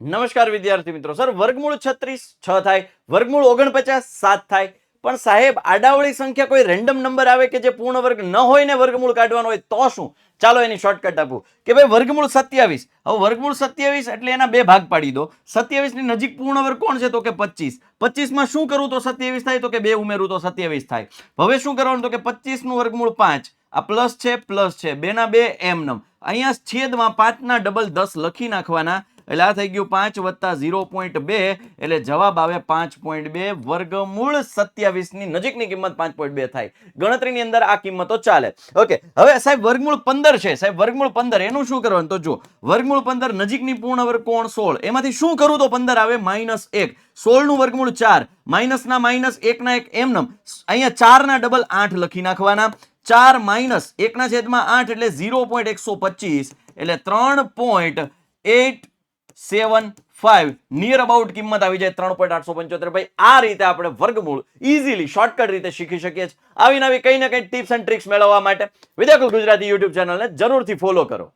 નમસ્કાર વિદ્યાર્થી મિત્રો, સર, વર્ગમૂળ છત્રીસ છ થાય, વર્ગમૂળ ઓગણપચાસ સાત થાય. પણ સાહેબ, આડાવળી સંખ્યા કોઈ રેન્ડમ નંબર આવે કે જે પૂર્ણ વર્ગ ન હોય ને વર્ગમૂળ કાઢવાનો હોય તો શું? ચાલો એની શોર્ટકટ આપું. કે ભાઈ, વર્ગમૂળ સત્યાવીસ. હવે વર્ગમૂળ સત્યાવીસ એટલે એના બે ભાગ પાડી દો. સત્યાવીસની નજીક પૂર્ણ વર્ગ કોણ છે તો કે પચીસ. પચીસમાં શું કરું તો સત્યાવીસ થાય, તો કે બે ઉમેરું તો સત્યાવીસ થાય. હવે શું કરવાનું તો કે પચીસનું વર્ગમૂળ પાંચ. આ પ્લસ છે પ્લસ છે. બેના બે એમ નમ. અહીંયા છેદમાં પાંચના ડબલ દસ લખી નાખવાના. એટલે આ થઈ ગયું પાંચ વત્તા ઝીરો પોઈન્ટ બે, એટલે જવાબ આવે પાંચ પોઈન્ટ બે વર્ગમૂળ સત્યાવીસની નજીકની કિંમત પાંચ પોઈન્ટ બે થાય. ગણતરીની અંદર આ કિંમતો ચાલે. ઓકે હવે સાહેબ વર્ગમૂળ પંદર છે. સાહેબ વર્ગમૂળ પંદર, એનું શું કરવાનું? તો જો વર્ગમૂળ પંદર નજીકની પૂર્ણ વર્ગ કોણ? સોળ. એમાંથી શું કરું તો પંદર આવે માઇનસ એક. સોળનું વર્ગમૂળ ચાર. માઇનસ ના માઇનસ એક ના એક એમ નમ. અહીંયા ચાર ના ડબલ આઠ લખી નાખવાના. ચાર માઇનસ એકના છેદમાં આઠ એટલે ઝીરો પોઈન્ટ એકસો પચીસ. એટલે ત્રણ point eight seven five near about કિંમત આવી જાય ત્રણ પોઈન્ટ આઠસો પંચોતેર. ભાઈ, આ રીતે આપણે વર્ગમૂળ ઇઝીલી શોર્ટકટ રીતે શીખી શકીએ છીએ. આવી નવી કઈ ને કઈ ટિપ્સ એન્ડ ટ્રિક્સ મેળવવા માટે વિદ્યાકુલ ગુજરાતી યુટ્યુબ ચેનલને જરૂરથી ફોલો કરો.